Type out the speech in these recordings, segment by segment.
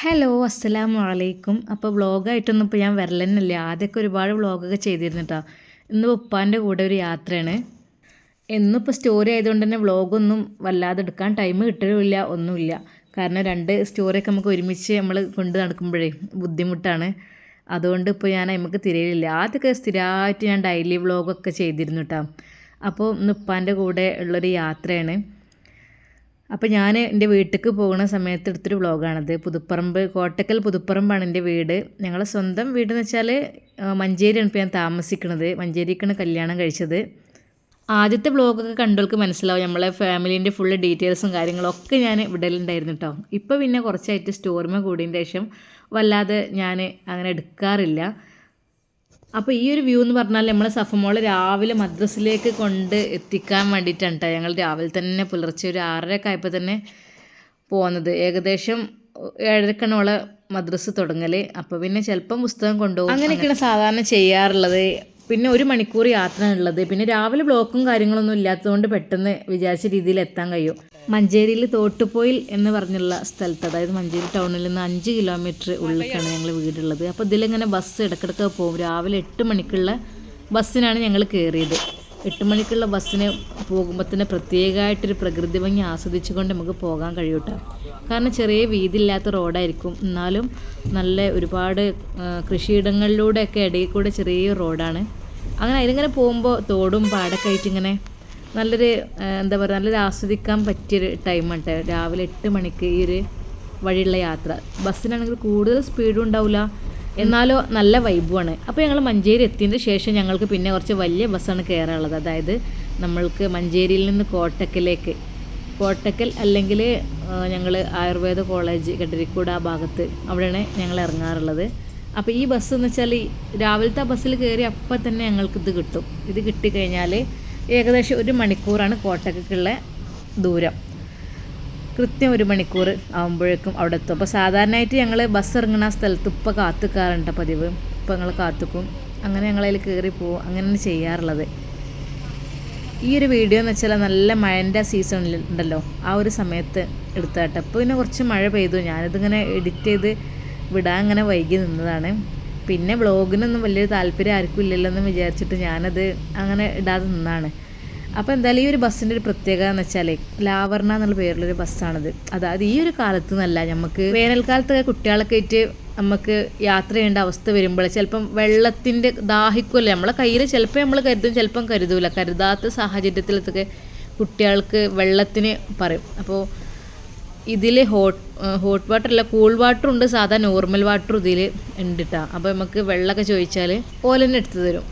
Hello അസ്സലാം അലൈക്കും അപ്പോൾ വ്ളോഗായിട്ടൊന്നും ഇപ്പോൾ ഞാൻ വരലെന്നല്ല. ആദ്യമൊക്കെ ഒരുപാട് വ്ളോഗൊക്കെ ചെയ്തിരുന്നു കേട്ടോ ഇന്ന് ഉപ്പാന്റെ കൂടെ ഒരു യാത്രയാണ്. എന്നിപ്പോൾ സ്റ്റോറി ആയതുകൊണ്ട് തന്നെ വ്ളോഗൊന്നും വല്ലാതെ എടുക്കാൻ ടൈം കിട്ടലുമില്ല ഒന്നുമില്ല. കാരണം രണ്ട് സ്റ്റോറിയൊക്കെ നമുക്ക് ഒരുമിച്ച് നമ്മൾ കൊണ്ട് നടക്കുമ്പോഴേ ബുദ്ധിമുട്ടാണ്. അതുകൊണ്ട് ഇപ്പോൾ ഞാൻ നമുക്ക് തിരയിലില്ല. ആദ്യമൊക്കെ സ്ഥിരമായിട്ട് ഞാൻ ഡെയിലി വ്ളോഗൊക്കെ ചെയ്തിരുന്നു കേട്ടോ അപ്പോൾ ഇന്ന് ഉപ്പാന്റെ കൂടെ ഉള്ളൊരു യാത്രയാണ്. അപ്പോൾ ഞാൻ എന്റെ വീട്ടിലേക്ക് പോകുന്ന സമയത്ത് എടുത്തൊരു വ്ളോഗാണത്. പുതുപ്പറമ്പ് കോട്ടക്കൽ പുതുപ്പറമ്പാണ് എന്റെ വീട്. ഞങ്ങളെ സ്വന്തം വീട് എന്ന് വെച്ചാൽ മഞ്ചേരിയാണ് ഇപ്പോൾ ഞാൻ താമസിക്കുന്നത് മഞ്ചേരിക്കാണ് കല്യാണം കഴിച്ചത്. ആദ്യത്തെ വ്ളോഗൊക്കെ കണ്ടവർക്ക് മനസ്സിലാവും. നമ്മളെ ഫാമിലീന്റെ ഫുള്ള് ഡീറ്റെയിൽസും കാര്യങ്ങളൊക്കെ ഞാൻ വിടലുണ്ടായിരുന്നു കേട്ടോ ഇപ്പോൾ പിന്നെ കുറച്ചായിട്ട് സ്റ്റോറിമ കൂടിയതിന്റെ ശേഷം വല്ലാതെ ഞാൻ അങ്ങനെ എടുക്കാറില്ല. അപ്പോൾ ഈ ഒരു വ്യൂ എന്ന് പറഞ്ഞാൽ നമ്മൾ സഫമോളെ രാവിലെ മദ്രസിലേക്ക് കൊണ്ട് എത്തിക്കാൻ വേണ്ടിയിട്ടാണ് ഞങ്ങൾ രാവിലെ തന്നെ പുലർച്ചെ ഒരു ആറരയൊക്കെ ആയപ്പോൾ തന്നെ പോകുന്നത് ഏകദേശം ഏഴരക്കണോളെ മദ്രസ് തുടങ്ങൽ അപ്പോൾ പിന്നെ ചിലപ്പം പുസ്തകം കൊണ്ടുപോകും. അങ്ങനെയൊക്കെയാണ് സാധാരണ ചെയ്യാറുള്ളത്. പിന്നെ ഒരു മണിക്കൂർ യാത്ര ഉള്ളത് പിന്നെ രാവിലെ ബ്ലോക്കും കാര്യങ്ങളൊന്നും ഇല്ലാത്തതുകൊണ്ട് പെട്ടെന്ന് വിചാരിച്ച രീതിയിൽ എത്താൻ കഴിയും. മഞ്ചേരിയിൽ തോട്ടുപോയിൽ എന്ന് പറഞ്ഞുള്ള സ്ഥലത്ത് അതായത് മഞ്ചേരി ടൗണിൽ നിന്ന് അഞ്ച് കിലോമീറ്റർ ഉള്ളിലേക്കാണ് ഞങ്ങൾ വീടുള്ളത്. അപ്പോൾ ഇതിലിങ്ങനെ ബസ് ഇടക്കിടക്ക് പോകും. രാവിലെ എട്ട് മണിക്കുള്ള ബസ്സിനാണ് ഞങ്ങൾ കയറിയത് എട്ട് മണിക്കുള്ള ബസ്സിന് പോകുമ്പോൾ തന്നെ പ്രത്യേകമായിട്ടൊരു പ്രകൃതി ഭംഗി ആസ്വദിച്ചുകൊണ്ട് നമുക്ക് പോകാൻ കഴിയൂട്ടോ. കാരണം ചെറിയ വീതിയില്ലാത്ത റോഡായിരിക്കും. എന്നാലും നല്ല ഒരുപാട് കൃഷിയിടങ്ങളിലൂടെയൊക്കെ ഇടയിൽ കൂടെ ചെറിയ റോഡാണ്. അങ്ങനെ അതിലിങ്ങനെ പോകുമ്പോൾ തോടും പാടൊക്കെ ആയിട്ട് ഇങ്ങനെ നല്ലൊരു എന്താ പറയുക നല്ലൊരു ആസ്വദിക്കാൻ പറ്റിയൊരു കേട്ടോ രാവിലെ എട്ട് മണിക്ക് ഈ ഒരു വഴിയുള്ള യാത്ര. ബസ്സിനാണെങ്കിൽ കൂടുതൽ സ്പീഡും ഉണ്ടാവില്ല എന്നാലോ നല്ല വൈബുമാണ് അപ്പോൾ ഞങ്ങൾ മഞ്ചേരി എത്തിയതിന് ശേഷം ഞങ്ങൾക്ക് പിന്നെ കുറച്ച് വലിയ ബസ്സാണ് കയറാനുള്ളത് അതായത് നമ്മൾക്ക് മഞ്ചേരിയിൽ നിന്ന് കോട്ടക്കലേക്ക്. കോട്ടക്കൽ അല്ലെങ്കിൽ ഞങ്ങൾ ആയുർവേദ കോളേജ് കെട്ടരിക്കൂട് ആ ഭാഗത്ത് അവിടെയാണ് ഞങ്ങൾ ഇറങ്ങാറുള്ളത്. അപ്പോൾ ഈ ബസ് എന്ന് വെച്ചാൽ രാവിലത്തെ ബസ്സിൽ കയറി അപ്പം തന്നെ ഞങ്ങൾക്ക് ഇത് കിട്ടും. ഇത് കിട്ടിക്കഴിഞ്ഞാൽ ഏകദേശം ഒരു മണിക്കൂറാണ് കോട്ടക്കുള്ള ദൂരം. കൃത്യം ഒരു മണിക്കൂർ ആകുമ്പോഴേക്കും അവിടെ എത്തും. അപ്പോൾ സാധാരണയായിട്ട് ഞങ്ങൾ ബസ് ഇറങ്ങുന്ന സ്ഥലത്ത് ഇപ്പോൾ കാത്തുക്കാറുണ്ട് പതിവ്. ഇപ്പോൾ ഞങ്ങൾ കാത്തുക്കും. അങ്ങനെ ഞങ്ങളതിൽ കയറി പോകും അങ്ങനെയാണ് ചെയ്യാറുള്ളത്. ഈ ഒരു വീഡിയോ എന്ന് വെച്ചാൽ നല്ല മഴന്റെ സീസണിൽ ഉണ്ടല്ലോ. ആ ഒരു സമയത്ത് എടുത്താട്ടെ. അപ്പോൾ പിന്നെ കുറച്ച് മഴ പെയ്തു. ഞാനിതിങ്ങനെ എഡിറ്റ് ചെയ്ത് വിടാൻ അങ്ങനെ വൈകി നിന്നതാണ്. പിന്നെ വ്ളോഗിനൊന്നും വലിയൊരു താല്പര്യം ആർക്കും ഇല്ലല്ലോ എന്ന് വിചാരിച്ചിട്ട് ഞാനത് അങ്ങനെ ഇടാതെ നിന്നാണ്. അപ്പോൾ എന്തായാലും ഈ ഒരു ബസ്സിന്റെ ഒരു പ്രത്യേകത എന്ന് വെച്ചാൽ ലാവർണ എന്നുള്ള പേരിലൊരു ബസ്സാണത്. അതായത് ഈ ഒരു കാലത്ത് നിന്നല്ല നമുക്ക് വേനൽക്കാലത്തൊക്കെ കുട്ടികളൊക്കെ ആയിട്ട് നമുക്ക് യാത്ര ചെയ്യേണ്ട അവസ്ഥ വരുമ്പോൾ ചിലപ്പം വെള്ളത്തിന്റെ ദാഹിക്കുമല്ലോ നമ്മളെ കയ്യിൽ ചിലപ്പോൾ നമ്മൾ കരുതും ചിലപ്പം കരുതൂല. കരുതാത്ത സാഹചര്യത്തിലൊക്കെ കുട്ടികൾക്ക് വെള്ളത്തിന് പറയും. അപ്പോൾ ഇതിൽ ഹോട്ട് ഹോട്ട് വാട്ടർ അല്ല കൂൾ വാട്ടർ ഉണ്ട് സാധാ നോർമൽ വാട്ടർ ഇതിൽ ഉണ്ട് കേട്ടോ അപ്പോൾ നമുക്ക് വെള്ളമൊക്കെ ചോദിച്ചാൽ ഓല തന്നെ എടുത്തു തരും.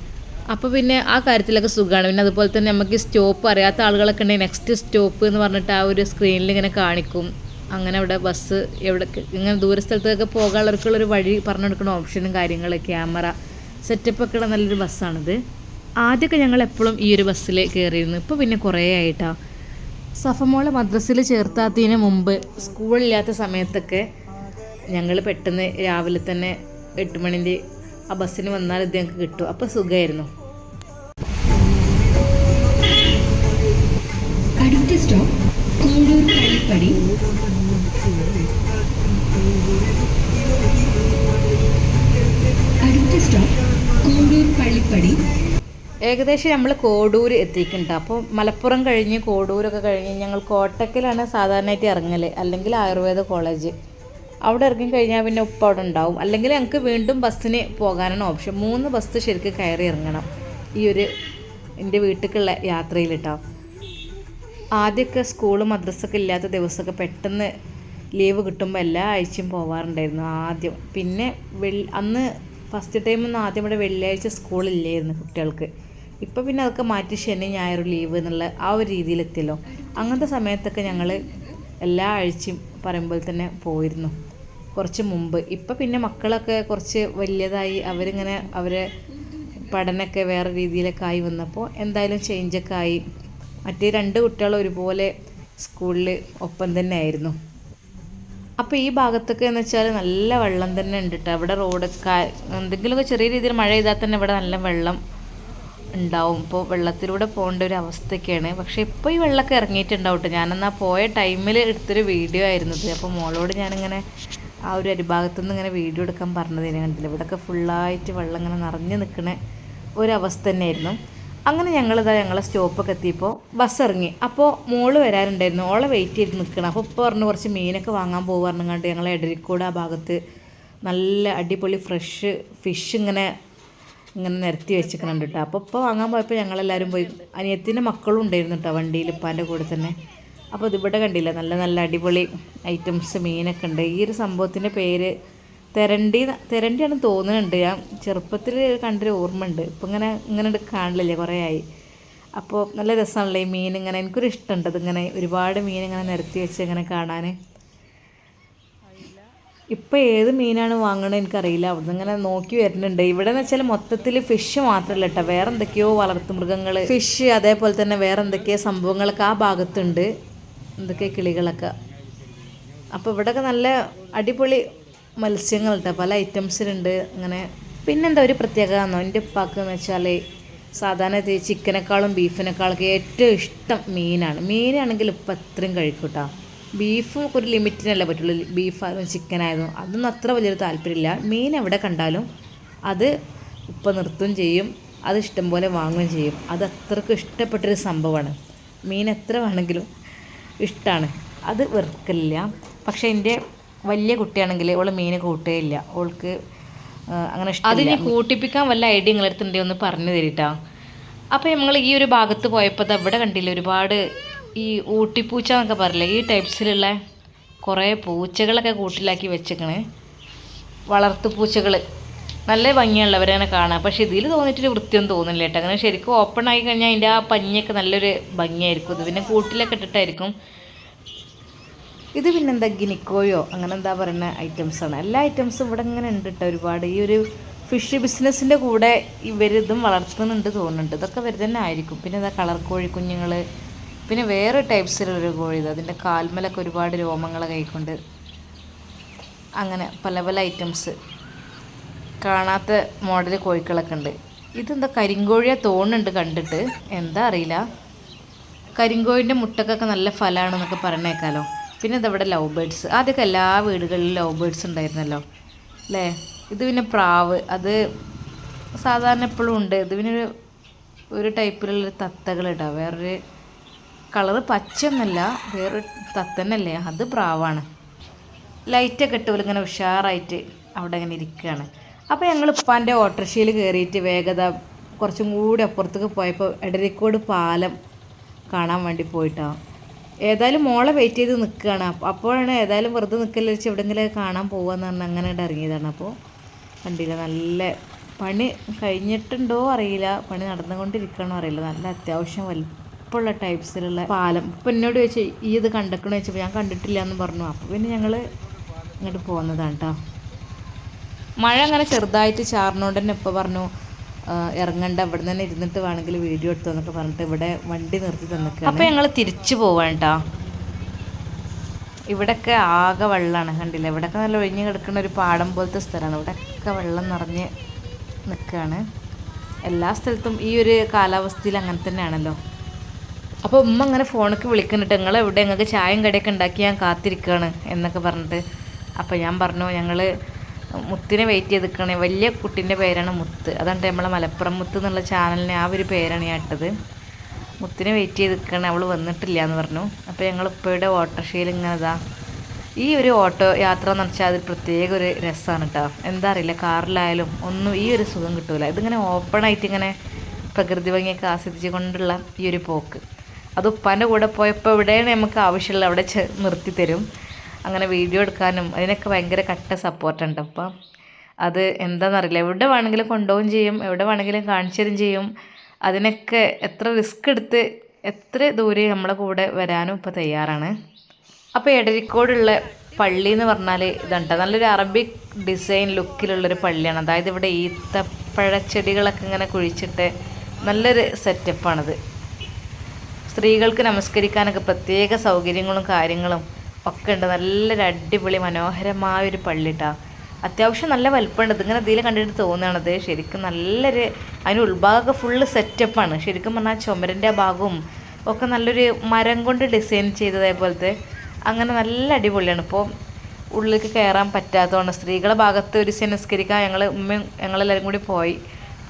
അപ്പോൾ പിന്നെ ആ കാര്യത്തിലൊക്കെ സുഖമാണ് പിന്നെ അതുപോലെ തന്നെ നമുക്ക് സ്റ്റോപ്പ് അറിയാത്ത ആളുകളൊക്കെ ഉണ്ടെങ്കിൽ നെക്സ്റ്റ് സ്റ്റോപ്പ് എന്ന് പറഞ്ഞിട്ട് ആ ഒരു സ്ക്രീനിൽ ഇങ്ങനെ കാണിക്കും. അങ്ങനെ അവിടെ ബസ് എവിടെ ഇങ്ങനെ ദൂര സ്ഥലത്തൊക്കെ പോകാനുള്ളവർക്കുള്ളൊരു വഴി പറഞ്ഞു കൊടുക്കുന്ന ഓപ്ഷനും കാര്യങ്ങൾ ക്യാമറ സെറ്റപ്പ് ഒക്കെ ഉള്ള നല്ലൊരു ബസ്സാണിത് ആദ്യമൊക്കെ ഞങ്ങൾ എപ്പോഴും ഈ ഒരു ബസ്സിൽ കയറിയിരുന്നു ഇപ്പോൾ പിന്നെ കുറേ ആയിട്ടാണ് സഫമോളെ മദ്രസയിൽ ചേർത്താത്തതിന് മുമ്പ് സ്കൂളില്ലാത്ത സമയത്തൊക്കെ ഞങ്ങൾ പെട്ടെന്ന് രാവിലെ തന്നെ എട്ട് മണിന്റെ ആ ബസ്സിന് വന്നാൽ ഇത് ഞങ്ങൾക്ക് കിട്ടും. അപ്പോൾ സുഖമായിരുന്നു. ഏകദേശം നമ്മൾ കോഡൂർ എത്തിയിട്ടുണ്ട്. അപ്പോൾ മലപ്പുറം കഴിഞ്ഞ് കോഡൂരൊക്കെ കഴിഞ്ഞ് ഞങ്ങൾ കോട്ടക്കലാണ് സാധാരണയായിട്ട് ഇറങ്ങൽ അല്ലെങ്കിൽ ആയുർവേദ കോളേജ്. അവിടെ ഇറങ്ങി കഴിഞ്ഞാൽ പിന്നെ ഉപ്പ അവിടെ ഉണ്ടാവും. അല്ലെങ്കിൽ ഞങ്ങൾക്ക് വീണ്ടും ബസ്സിന് പോകാനാണ് ഓപ്ഷൻ. മൂന്ന് ബസ് ശരിക്കും കയറി ഇറങ്ങണം. ഈ ഒരു എന്റെ വീട്ടിലേക്കുള്ള യാത്രയിൽ കേട്ടോ ആദ്യമൊക്കെ സ്കൂളും മദ്രസൊക്കെ ഇല്ലാത്ത ദിവസമൊക്കെ പെട്ടെന്ന് ലീവ് കിട്ടുമ്പോൾ എല്ലാ ആഴ്ചയും പോവാറുണ്ടായിരുന്നു ആദ്യം. പിന്നെ വെള്ളി അന്ന് ഫസ്റ്റ് ടൈം ആദ്യം ഇവിടെ വെള്ളിയാഴ്ച സ്കൂളില്ലായിരുന്നു കുട്ടികൾക്ക്. ഇപ്പോൾ പിന്നെ അതൊക്കെ മാറ്റി ശനി ഞായർ ലീവ് എന്നുള്ള ആ ഒരു രീതിയിലെത്തിയല്ലോ. അങ്ങനത്തെ സമയത്തൊക്കെ ഞങ്ങൾ എല്ലാ ആഴ്ചയും പറയുമ്പോൾ തന്നെ പോയിരുന്നു. കുറച്ച് മുമ്പ്. ഇപ്പം പിന്നെ മക്കളൊക്കെ കുറച്ച് വലിയതായി അവരിങ്ങനെ അവരെ പഠനമൊക്കെ വേറെ രീതിയിലൊക്കെ ആയി വന്നപ്പോൾ എന്തായാലും ചേഞ്ചൊക്കെ ആയി. മറ്റേ രണ്ട് കുട്ടികൾ ഒരുപോലെ സ്കൂളിൽ ഒപ്പം തന്നെ ആയിരുന്നു. അപ്പോൾ ഈ ഭാഗത്തൊക്കെ എന്ന് വെച്ചാൽ നല്ല വെള്ളം തന്നെ ഉണ്ട് കേട്ടോ അവിടെ റോഡ് എന്തെങ്കിലുമൊക്കെ ചെറിയ രീതിയിൽ മഴ ചെയ്താൽ തന്നെ ഇവിടെ നല്ല വെള്ളം ഉണ്ടാവും. ഇപ്പോൾ വെള്ളത്തിലൂടെ പോകേണ്ട ഒരു അവസ്ഥയൊക്കെയാണ്. പക്ഷേ ഇപ്പോൾ ഈ വെള്ളമൊക്കെ ഇറങ്ങിയിട്ടുണ്ടാവും കേട്ടോ. പോയ ടൈമിൽ എടുത്തൊരു വീഡിയോ ആയിരുന്നത് അപ്പോൾ മോളോട് ഞാനിങ്ങനെ ആ ഒരു അരിഭാഗത്തു നിന്ന് ഇങ്ങനെ വീഡിയോ എടുക്കാൻ പറഞ്ഞതിനെ കണ്ടില്ല. ഇവിടെയൊക്കെ ഫുള്ളായിട്ട് വെള്ളം ഇങ്ങനെ നിറഞ്ഞു നിൽക്കുന്ന ഒരവസ്ഥ തന്നെയായിരുന്നു. അങ്ങനെ ഞങ്ങളിതാ ഞങ്ങളെ സ്റ്റോപ്പൊക്കെ എത്തിയപ്പോൾ ബസ് ഇറങ്ങി. അപ്പോൾ മോൾ വരാനുണ്ടായിരുന്നു ഓളെ വെയിറ്റ് ചെയ്ത് നിൽക്കണം. അപ്പോൾ ഇപ്പോൾ പറഞ്ഞു കുറച്ച് മീനൊക്കെ വാങ്ങാൻ പോകുക പറഞ്ഞുകൊണ്ട് ഞങ്ങളെ എടരിക്കൂട് ആ ഭാഗത്ത് നല്ല അടിപൊളി ഫ്രഷ് ഫിഷ് ഇങ്ങനെ ഇങ്ങനെ നിരത്തി വെച്ചിരിക്കുന്നുണ്ട് കേട്ടോ അപ്പോൾ ഇപ്പോൾ വാങ്ങാൻ പോയപ്പോൾ ഞങ്ങളെല്ലാവരും പോയി. അനിയത്തിന്റെ മക്കളും ഉണ്ടായിരുന്നു കേട്ടോ വണ്ടിയിൽ ഉപ്പാന്റെ കൂടെ തന്നെ. അപ്പോൾ ഇതിവിടെ കണ്ടില്ല? നല്ല നല്ല അടിപൊളി ഐറ്റംസ് മീനൊക്കെ ഉണ്ട്. ഈ ഒരു സംഭവത്തിന്റെ പേര് തെരണ്ടി തെരണ്ടിയാണ് തോന്നുന്നുണ്ട്. ഞാൻ ചെറുപ്പത്തിൽ കണ്ടൊരു ഓർമ്മയുണ്ട്. ഇപ്പം ഇങ്ങനെ ഇങ്ങനെ കാണില്ല? കുറേ ആയി. അപ്പോൾ നല്ല രസമാണല്ലേ ഈ മീൻ ഇങ്ങനെ. എനിക്കൊരു ഇഷ്ടമുണ്ട് അതിങ്ങനെ ഒരുപാട് മീൻ ഇങ്ങനെ നിരത്തി വെച്ച് ഇങ്ങനെ കാണാൻ ഇപ്പം ഏത് മീനാണ് വാങ്ങണത് എനിക്കറിയില്ല. അവിടെ ഇങ്ങനെ നോക്കി വരുന്നുണ്ട്. ഇവിടെ എന്ന് വെച്ചാൽ മൊത്തത്തിൽ ഫിഷ് മാത്രമല്ല കേട്ടോ വേറെ എന്തൊക്കെയോ വളർത്തു മൃഗങ്ങൾ ഫിഷ് അതേപോലെ തന്നെ വേറെ എന്തൊക്കെയോ സംഭവങ്ങളൊക്കെ ആ ഭാഗത്തുണ്ട്. എന്തൊക്കെ കിളികളൊക്കെ. അപ്പോൾ ഇവിടെയൊക്കെ നല്ല അടിപൊളി മത്സ്യങ്ങൾ കേട്ടോ പല ഐറ്റംസിലുണ്ട്. അങ്ങനെ പിന്നെന്താ ഒരു പ്രത്യേകത എന്നോ? എന്റെ ഉപ്പാക്ക് എന്ന് വെച്ചാൽ സാധാരണ ചിക്കനേക്കാളും ബീഫിനേക്കാളൊക്കെ ഏറ്റവും ഇഷ്ടം മീനാണ്. മീനാണെങ്കിൽ ഇപ്പം അത്രയും കഴിക്കും കേട്ടോ ബീഫ് ഒരു ലിമിറ്റിനല്ലേ പറ്റുള്ളൂ. ബീഫായാലും ചിക്കനായതും അതൊന്നും അത്ര വലിയൊരു താല്പര്യമില്ല. മീൻ എവിടെ കണ്ടാലും അത് ഉപ്പ നിർത്തുകയും ചെയ്യും. അത് ഇഷ്ടം പോലെ വാങ്ങുകയും ചെയ്യും. അത് അത്രയ്ക്ക് ഇഷ്ടപ്പെട്ടൊരു സംഭവമാണ്. മീൻ എത്ര വേണമെങ്കിലും ഇഷ്ടമാണ് അത് വെറുക്കലില്ല. പക്ഷേ എന്റെ വലിയ കുട്ടിയാണെങ്കിൽ ഓൾ മീൻ കൂട്ടുകയില്ല. ഓൾക്ക് അങ്ങനെ അതിന് കൂട്ടിപ്പിക്കാൻ വല്ല ഐഡിയ നിങ്ങളടുത്തുണ്ടെങ്കിൽ ഒന്ന് പറഞ്ഞു തരിട്ടാ. അപ്പോൾ നമ്മൾ ഈ ഒരു ഭാഗത്ത് പോയപ്പോൾ അവിടെ കണ്ടില്ല ഒരുപാട് ഈ ഊട്ടിപ്പൂച്ച എന്നൊക്കെ പറയില്ലേ? ഈ ടൈപ്സിലുള്ള കുറേ പൂച്ചകളൊക്കെ കൂട്ടിലാക്കി വെച്ചേക്കണ്. വളർത്തു പൂച്ചകൾ നല്ല ഭംഗിയുള്ളവരാണ് കാണാൻ പക്ഷെ ഇതിൽ തോന്നിയിട്ടൊരു വൃത്തിയൊന്നും തോന്നില്ല കേട്ടോ. അങ്ങനെ ശരിക്കും ഓപ്പൺ ആയി കഴിഞ്ഞാൽ അതിന്റെ ആ പഞ്ഞിയൊക്കെ നല്ലൊരു ഭംഗിയായിരിക്കും. ഇത് പിന്നെ കൂട്ടിലൊക്കെ ഇട്ടിട്ടായിരിക്കും. ഇത് പിന്നെ എന്താ ഗിനിക്കോയോ? അങ്ങനെ എന്താ പറയുന്ന ഐറ്റംസാണ് എല്ലാ ഐറ്റംസും ഇവിടെ ഇങ്ങനെ ഉണ്ട് കേട്ടോ ഒരുപാട്. ഈ ഒരു ഫിഷ് ബിസിനസ്സിന്റെ കൂടെ ഇവരിതും വളർത്തുന്നുണ്ട് തോന്നുന്നുണ്ട്. ഇതൊക്കെ ഇവർ തന്നെ ആയിരിക്കും. പിന്നെ എന്താ കളർ കോഴി കുഞ്ഞുങ്ങൾ പിന്നെ വേറെ ടൈപ്സിലൊരു കോഴി ഇത്. അതിന്റെ കാൽമലൊക്കെ ഒരുപാട് രോമങ്ങൾ കൈക്കൊണ്ട് അങ്ങനെ പല പല ഐറ്റംസ് കാണാത്ത മോഡൽ കോഴികളൊക്കെ ഉണ്ട്. ഇതെന്താ കരിങ്കോഴിയെ തോന്നുന്നുണ്ട് കണ്ടിട്ട്? എന്താ അറിയില്ല. കരിങ്കോഴിന്റെ മുട്ടക്കൊക്കെ നല്ല ഫലമാണെന്നൊക്കെ പറഞ്ഞേക്കാലോ. പിന്നെ ഇതവിടെ ലവ് ബേഡ്സ് ആദ്യമൊക്കെ എല്ലാ വീടുകളിലും ലവ് ബേഡ്സ് ഉണ്ടായിരുന്നല്ലോ. അല്ലേ? ഇത് പിന്നെ പ്രാവ്. അത് സാധാരണ എപ്പോഴും ഉണ്ട്. ഇത് പിന്നെ ഒരു ഒരു ടൈപ്പിലുള്ള തത്തകൾ ഇടാം. വേറൊരു കളറ് പച്ചയൊന്നല്ല വേറൊരു തത്തന്നല്ലേ അത് പ്രാവാണ്. ലൈറ്റൊക്കെ ഇട്ട് ഇങ്ങനെ ഉഷാറായിട്ട് അവിടെ ഇങ്ങനെ ഇരിക്കുകയാണ് അപ്പോൾ ഞങ്ങൾ ഉപ്പാന്റെ ഓട്ടോറിക്ഷയിൽ കയറിയിട്ട് വേഗത കുറച്ചും കൂടി അപ്പുറത്തേക്ക് പോയപ്പോൾ എടരിക്കോട് പാലം കാണാൻ വേണ്ടി പോയിട്ടാണ് ഏതായാലും മോളെ വെയിറ്റ് ചെയ്ത് നിൽക്കുകയാണ് അപ്പോഴാണ് ഏതായാലും വെറുതെ നിൽക്കല്ല വെച്ച് എവിടെയെങ്കിലും കാണാൻ പോകാമെന്ന് പറഞ്ഞ് അങ്ങനെ ഇറങ്ങിയതാണ്. അപ്പോൾ കണ്ടില്ല നല്ല പണി കഴിഞ്ഞിട്ടുണ്ടോ അറിയില്ല. പണി നടന്നുകൊണ്ടിരിക്കണോ അറിയില്ല. നല്ല അത്യാവശ്യം വലിപ്പമുള്ള ടൈപ്സിലുള്ള പാലം. ഇപ്പം എന്നോട് ചോദിച്ചു ഈ ഇത് കണ്ടക്കണോ? ചോദിച്ചപ്പോൾ ഞാൻ കണ്ടിട്ടില്ല എന്ന് പറഞ്ഞു. അപ്പോൾ പിന്നെ ഞങ്ങൾ ഇങ്ങോട്ട് പോകുന്നതാണ് കേട്ടോ മഴ അങ്ങനെ ചെറുതായിട്ട് ചാറിനോണ്ട് തന്നെ ഇപ്പോൾ പറഞ്ഞു ഇറങ്ങണ്ട. ഇവിടെ തന്നെ ഇരുന്നിട്ട് വേണമെങ്കിൽ വീഡിയോ എടുത്തു എന്നൊക്കെ പറഞ്ഞിട്ട് ഇവിടെ വണ്ടി നിർത്തി തന്നിട്ട് അപ്പോൾ ഞങ്ങൾ തിരിച്ചു പോവാണ് കേട്ടോ ഇവിടെയൊക്കെ ആകെ വെള്ളമാണ് കണ്ടില്ല? ഇവിടെയൊക്കെ നല്ല ഒഴിഞ്ഞ് കിടക്കുന്ന ഒരു പാടം പോലത്തെ സ്ഥലമാണ്. ഇവിടെയൊക്കെ വെള്ളം നിറഞ്ഞ് നിൽക്കുകയാണ് എല്ലാ സ്ഥലത്തും ഈ ഒരു കാലാവസ്ഥയിൽ അങ്ങനെ തന്നെയാണല്ലോ. അപ്പോൾ ഉമ്മ അങ്ങനെ ഫോണിക്ക് വിളിക്കുന്നുണ്ട്. നിങ്ങൾ എവിടെ? ഞങ്ങൾക്ക് ചായയും കടയൊക്കെ ഉണ്ടാക്കി ഞാൻ കാത്തിരിക്കുകയാണ് എന്നൊക്കെ പറഞ്ഞിട്ട്. അപ്പോൾ ഞാൻ പറഞ്ഞു ഞങ്ങൾ മുത്തിനെ വെയിറ്റ് ചെയ്ത് നിൽക്കണേ വലിയ കുട്ടീന്റെ പേരാണ് മുത്ത്. അതാണ് നമ്മളെ മലപ്പുറം മുത്ത് എന്നുള്ള ചാനലിന് ആ ഒരു പേരാണ് ഞാൻ ഇട്ടത്. മുത്തിനെ വെയിറ്റ് ചെയ്ത് നിൽക്കണേ അവൾ വന്നിട്ടില്ല എന്ന് പറഞ്ഞു. അപ്പോൾ ഞങ്ങൾ ഇപ്പോഴുടെ ഓട്ടോറിക്ഷയിൽ ഇങ്ങനെ ഇതാ. ഈ ഒരു ഓട്ടോ യാത്ര എന്ന് വെച്ചാൽ അത് പ്രത്യേക ഒരു രസമാണ് കേട്ടോ. എന്താ അറിയില്ല കാറിലായാലും ഒന്നും ഈ ഒരു സുഖം കിട്ടൂല. ഇതിങ്ങനെ ഓപ്പണായിട്ട് ഇങ്ങനെ പ്രകൃതി ഭംഗിയൊക്കെ ആസ്വദിച്ചുകൊണ്ടുള്ള ഈ ഒരു പോക്ക്. അത് ഉപ്പാന്റെ കൂടെ പോയപ്പോൾ എവിടെയാണ് നമുക്ക് ആവശ്യമുള്ളത്. അവിടെ നിർത്തി തരും. അങ്ങനെ വീഡിയോ എടുക്കാനും അതിനൊക്കെ ഭയങ്കര കട്ട സപ്പോർട്ടുണ്ട് അപ്പം അത് എന്താണെന്നറിയില്ല എവിടെ വേണമെങ്കിലും കൊണ്ടുപോകും ചെയ്യും. എവിടെ വേണമെങ്കിലും കാണിച്ചു തരും ചെയ്യും. അതിനൊക്കെ എത്ര റിസ്ക് എടുത്ത് എത്ര ദൂരെ നമ്മളെ കൂടെ വരാനും ഇപ്പോൾ തയ്യാറാണ്. അപ്പോൾ എടരിക്കോടുള്ള പള്ളി എന്ന് പറഞ്ഞാൽ ഇതുണ്ട്. നല്ലൊരു അറബിക് ഡിസൈൻ ലുക്കിലുള്ളൊരു പള്ളിയാണ്. അതായത് ഇവിടെ ഈത്തപ്പഴച്ചെടികളൊക്കെ ഇങ്ങനെ കുഴിച്ചിട്ട് നല്ലൊരു സെറ്റപ്പാണിത് സ്ത്രീകൾക്ക് നമസ്കരിക്കാനൊക്കെ പ്രത്യേക സൗകര്യങ്ങളും കാര്യങ്ങളും ഒക്കെ ഉണ്ട്. നല്ലൊരു അടിപൊളി മനോഹരമായ ഒരു പള്ളിട്ടാ. അത്യാവശ്യം നല്ല വലിപ്പമുണ്ട്. ഇതിങ്ങനെ ഇതിൽ കണ്ടിട്ട് തോന്നുകയാണത് ശരിക്കും നല്ലൊരു അതിന് ഉൾഭാഗമൊക്കെ ഫുള്ള് സെറ്റപ്പാണ് ശരിക്കും പറഞ്ഞാൽ ചുമരിന്റെ ഭാഗവും ഒക്കെ നല്ലൊരു മരം കൊണ്ട് ഡിസൈൻ ചെയ്തതേപോലത്തെ അങ്ങനെ നല്ല അടിപൊളിയാണ്. ഇപ്പോൾ ഉള്ളിലേക്ക് കയറാൻ പറ്റാത്തതുകൊണ്ട് സ്ത്രീകളുടെ ഭാഗത്ത് ഒരു ദിവസം ഞങ്ങൾ ഉമ്മയും ഞങ്ങളെല്ലാവരും കൂടി പോയി.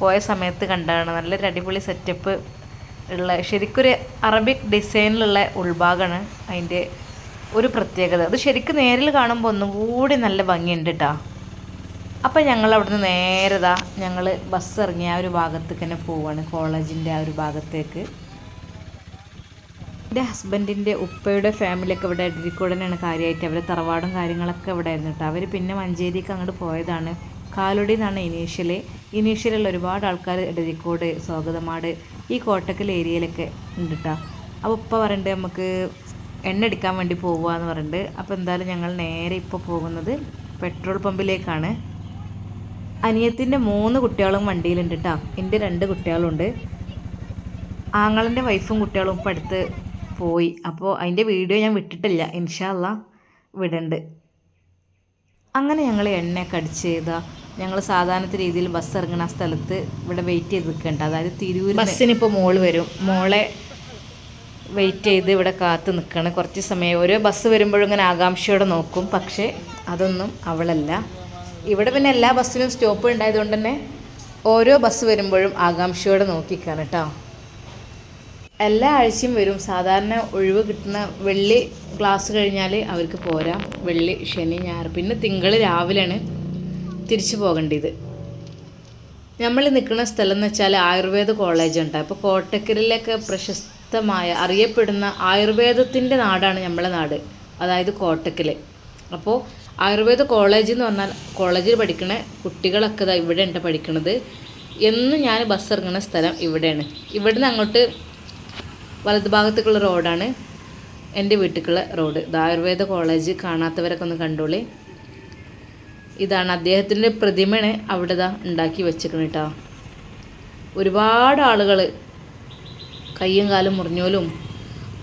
പോയ സമയത്ത് കണ്ടതാണ്. നല്ലൊരു അടിപൊളി സെറ്റപ്പ് ഉള്ള ശരിക്കൊരു അറബിക് ഡിസൈനിലുള്ള ഉൾഭാഗമാണ് അതിന്റെ ഒരു പ്രത്യേകത. അത് ശരിക്കും നേരിൽ കാണുമ്പോൾ ഒന്നും കൂടി നല്ല ഭംഗിയുണ്ട് കേട്ടോ അപ്പം ഞങ്ങൾ അവിടുന്ന് നേരെ ദാ ഞങ്ങൾ ബസ് ഇറങ്ങിയ ആ ഒരു ഭാഗത്തേക്ക് തന്നെ പോവാണ്. കോളേജിന്റെ ആ ഒരു ഭാഗത്തേക്ക്. എന്റെ ഹസ്ബൻഡിന്റെ ഉപ്പയുടെ ഫാമിലിയൊക്കെ ഇവിടെ അടിരിക്കോടനെയാണ് കാര്യമായിട്ട്. അവരെ തറവാടും കാര്യങ്ങളൊക്കെ ഇവിടെ ആയിരുന്നു കേട്ടോ അവർ പിന്നെ മഞ്ചേരിക്ക് അങ്ങോട്ട് പോയതാണ്. കാലുടി എന്നാണ് ഇനീഷ്യൽ ഇനീഷ്യലുള്ള ഒരുപാട് ആൾക്കാർ ഇടതിക്കോട് സ്വാഗതമാട് ഈ കോട്ടക്കൽ ഏരിയയിലൊക്കെ ഉണ്ട് കേട്ടോ അപ്പോൾ ഉപ്പ പറയുന്നുണ്ട് നമുക്ക് എണ്ണ അടിക്കാൻ വേണ്ടി പോവുക എന്ന് പറയുന്നുണ്ട് അപ്പോൾ എന്തായാലും ഞങ്ങൾ നേരെ ഇപ്പോൾ പോകുന്നത് പെട്രോൾ പമ്പിലേക്കാണ്. അനിയത്തിന്റെ മൂന്ന് കുട്ടികളും വണ്ടിയിലുണ്ട് കേട്ടോ എന്റെ രണ്ട് കുട്ടികളുണ്ട്. ആങ്ങളിന്റെ വൈഫും കുട്ടികളും ഇപ്പം അടുത്ത് പോയി. അപ്പോൾ അതിന്റെ വീഡിയോ ഞാൻ വിട്ടിട്ടില്ല. ഇൻഷാല്ല വിടണ്ട്. അങ്ങനെ ഞങ്ങൾ എണ്ണയൊക്കെ അടിച്ച് ചെയ്താൽ ഞങ്ങൾ സാധാരണ രീതിയിൽ ബസ് ഇറങ്ങുന്ന സ്ഥലത്ത് ഇവിടെ വെയിറ്റ് ചെയ്ത് നിൽക്കേണ്ട അതായത് തിരൂർ ബസ്സിനിപ്പോൾ മോൾ വരും. മോളെ വെയിറ്റ് ചെയ്ത് ഇവിടെ കാത്ത് നിൽക്കണം കുറച്ച് സമയം. ഓരോ ബസ് വരുമ്പോഴും ഇങ്ങനെ ആകാംക്ഷയോടെ നോക്കും. പക്ഷേ അതൊന്നും അവളല്ല. ഇവിടെ പിന്നെ എല്ലാ ബസ്സിനും സ്റ്റോപ്പ് ഉണ്ടായതുകൊണ്ട് തന്നെ ഓരോ ബസ് വരുമ്പോഴും ആകാംക്ഷയോടെ നോക്കിക്കാണ് കേട്ടോ എല്ലാ ആഴ്ചയും വരും. സാധാരണ ഒഴിവ് കിട്ടുന്ന വെള്ളി ക്ലാസ് കഴിഞ്ഞാൽ അവർക്ക് പോരാം. വെള്ളി ശനി ഞായർ. പിന്നെ തിങ്കൾ രാവിലെയാണ്. തിരിച്ചു പോകേണ്ടത്. നമ്മൾ നിൽക്കുന്ന സ്ഥലം എന്ന് വെച്ചാൽ ആയുർവേദ കോളേജ് ഉണ്ട് അപ്പോൾ കോട്ടക്കലിലൊക്കെ പ്രശസ്തമായ അറിയപ്പെടുന്ന ആയുർവേദത്തിന്റെ നാടാണ് നമ്മളെ നാട്. അതായത് കോട്ടക്കൽ അപ്പോൾ ആയുർവേദ കോളേജ് എന്ന് പറഞ്ഞാൽ കോളേജിൽ പഠിക്കുന്ന കുട്ടികളൊക്കെ ദാ ഇവിടെ ഉണ്ട് പഠിക്കുന്നത് എന്നും ഞാൻ ബസ് ഇറങ്ങുന്ന സ്ഥലം ഇവിടെയാണ്. ഇവിടെ നിന്ന് അങ്ങോട്ട് വലത് ഭാഗത്തേക്കുള്ള റോഡാണ് എന്റെ വീട്ടിലേക്കുള്ള റോഡ് ഇത് ആയുർവേദ കോളേജ് കാണാത്തവരൊക്കെ ഒന്ന് കണ്ടോളി. ഇതാണ് അദ്ദേഹത്തിന്റെ പ്രതിമയാണ് അവിടെ ഇതാ ഉണ്ടാക്കി വെച്ചിരിക്കണം കേട്ടോ. ഒരുപാട് ആളുകൾ കയ്യും കാലും മുറിഞ്ഞോലും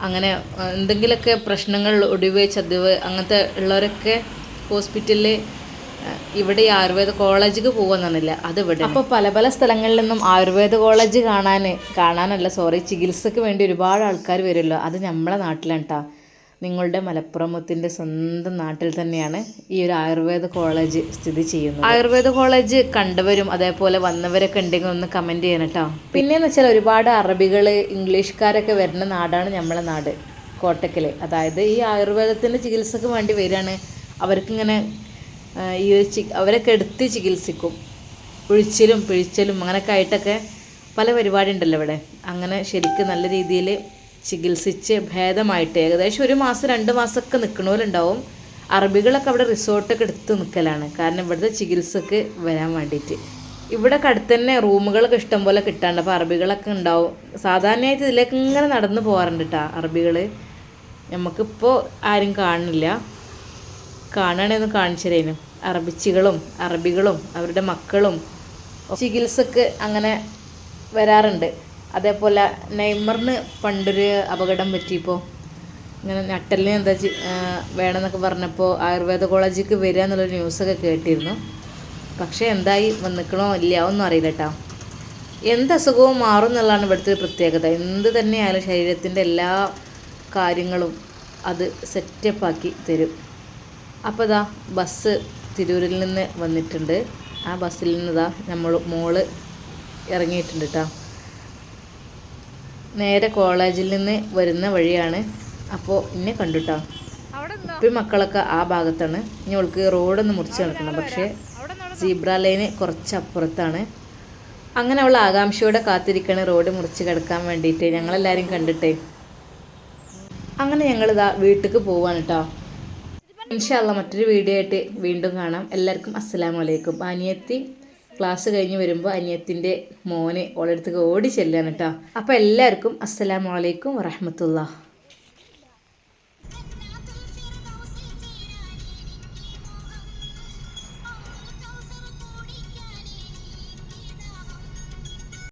അങ്ങനെ എന്തെങ്കിലുമൊക്കെ പ്രശ്നങ്ങൾ ഒടിവ് ചതിവ് അങ്ങനത്തെ ഉള്ളവരൊക്കെ ഹോസ്പിറ്റലിൽ ഇവിടെ ആയുർവേദ കോളേജിക്ക് പോകുന്നില്ല അത് ഇവിടെ അപ്പോൾ പല പല സ്ഥലങ്ങളിൽ നിന്നും ആയുർവേദ കോളേജ് കാണാൻ കാണാനല്ല സോറി ചികിത്സക്ക് വേണ്ടി ഒരുപാട് ആൾക്കാർ വരുമല്ലോ. അത് നമ്മളെ നാട്ടിലാണ് കേട്ടോ നിങ്ങളുടെ മലപ്പുറമത്തിന്റെ സ്വന്തം നാട്ടിൽ തന്നെയാണ് ഈ ഒരു ആയുർവേദ കോളേജ് സ്ഥിതി ചെയ്യുന്നത്. ആയുർവേദ കോളേജ് കണ്ടവരും അതേപോലെ വന്നവരൊക്കെ ഉണ്ടെങ്കിൽ ഒന്ന് കമന്റ് ചെയ്യണം കേട്ടോ പിന്നെയെന്ന് വെച്ചാൽ ഒരുപാട് അറബികൾ ഇംഗ്ലീഷുകാരൊക്കെ വരുന്ന നാടാണ് നമ്മളെ നാട് കോട്ടക്കൽ അതായത് ഈ ആയുർവേദത്തിന്റെ ചികിത്സക്ക് വേണ്ടി വരികയാണ്. അവർക്കിങ്ങനെ ഈ ഒരു ചി അവരൊക്കെ എടുത്ത് ചികിത്സിക്കും. ഒഴിച്ചിലും പിഴിച്ചിലും അങ്ങനെയൊക്കെ ആയിട്ടൊക്കെ പല പരിപാടി ഉണ്ടല്ലോ ഇവിടെ. അങ്ങനെ ശരിക്കും നല്ല രീതിയിൽ ചികിത്സിച്ച് ഭേദമായിട്ട് ഏകദേശം ഒരു മാസം രണ്ട് മാസമൊക്കെ നിൽക്കണവരുണ്ടാവും അറബികളൊക്കെ അവിടെ റിസോർട്ടൊക്കെ എടുത്ത് നിൽക്കലാണ്. കാരണം ഇവിടുത്തെ ചികിത്സക്ക് വരാൻ വേണ്ടിയിട്ട്. ഇവിടെ അടുത്ത് തന്നെ റൂമുകളൊക്കെ ഇഷ്ടം പോലെ കിട്ടാണ്ട്. അപ്പോൾ അറബികളൊക്കെ ഉണ്ടാവും. സാധാരണയായിട്ട് ഇതിലേക്ക് ഇങ്ങനെ നടന്നു പോകാറുണ്ട് കേട്ടോ അറബികൾ നമുക്കിപ്പോൾ ആരും കാണുന്നില്ല. കാണുകയാണെങ്കിൽ കാണിച്ചു തരേനും. അറബിച്ചികളും അറബികളും അവരുടെ മക്കളും ചികിത്സക്ക് അങ്ങനെ വരാറുണ്ട്. അതേപോലെ നെയ്മറിന് പണ്ടൊരു അപകടം പറ്റിയപ്പോൾ ഇങ്ങനെ നട്ടലിന് എന്താ വേണമെന്നൊക്കെ പറഞ്ഞപ്പോൾ ആയുർവേദ കോളേജിലേക്ക് വരിക എന്നുള്ളൊരു ന്യൂസൊക്കെ കേട്ടിരുന്നു. പക്ഷേ എന്തായി? വന്നിക്കണോ? ഇല്ല ഒന്നും അറിയില്ല കേട്ടോ എന്ത് അസുഖവും മാറും എന്നുള്ളതാണ് ഇവിടുത്തെ ഒരു പ്രത്യേകത. എന്ത് തന്നെയായാലും ശരീരത്തിന്റെ എല്ലാ കാര്യങ്ങളും അത് സെറ്റപ്പാക്കി തരും. അപ്പോൾ ഇതാ ബസ് തിരൂരിൽ നിന്ന് വന്നിട്ടുണ്ട്. ആ ബസ്സിൽ നിന്ന് ഇതാ നമ്മൾ മോൾ ഇറങ്ങിയിട്ടുണ്ട് കേട്ടോ നേരെ കോളേജിൽ നിന്ന് വരുന്ന വഴിയാണ്. അപ്പോൾ എന്നെ കണ്ടുട്ടോ. ഇപ്പം മക്കളൊക്കെ ആ ഭാഗത്താണ്. ഇനി അവൾക്ക് റോഡൊന്ന് മുറിച്ച് നടക്കണം. പക്ഷേ സീബ്ര ലൈന് കുറച്ചപ്പുറത്താണ്. അങ്ങനെ അവൾ ആകാംക്ഷയോടെ കാത്തിരിക്കണ റോഡ് മുറിച്ച് കിടക്കാൻ വേണ്ടിയിട്ട്. ഞങ്ങളെല്ലാവരും കണ്ടിട്ടേ. അങ്ങനെ ഞങ്ങളിതാ വീട്ടിലേക്ക് പോവാണ് കേട്ടോ ഇൻഷാല്ല മറ്റൊരു വീഡിയോ ആയിട്ട് വീണ്ടും കാണാം. എല്ലാവർക്കും അസ്സലാമു അലൈക്കും. അനിയത്തി ക്ലാസ് കഴിഞ്ഞ് വരുമ്പോൾ അനിയത്തിന്റെ മോന് ഓളടുത്തേക്ക് ഓടി ചെല്ലാണ് കേട്ടോ അപ്പോൾ എല്ലാവർക്കും അസ്സലാമു അലൈക്കും വറഹമത്തുള്ള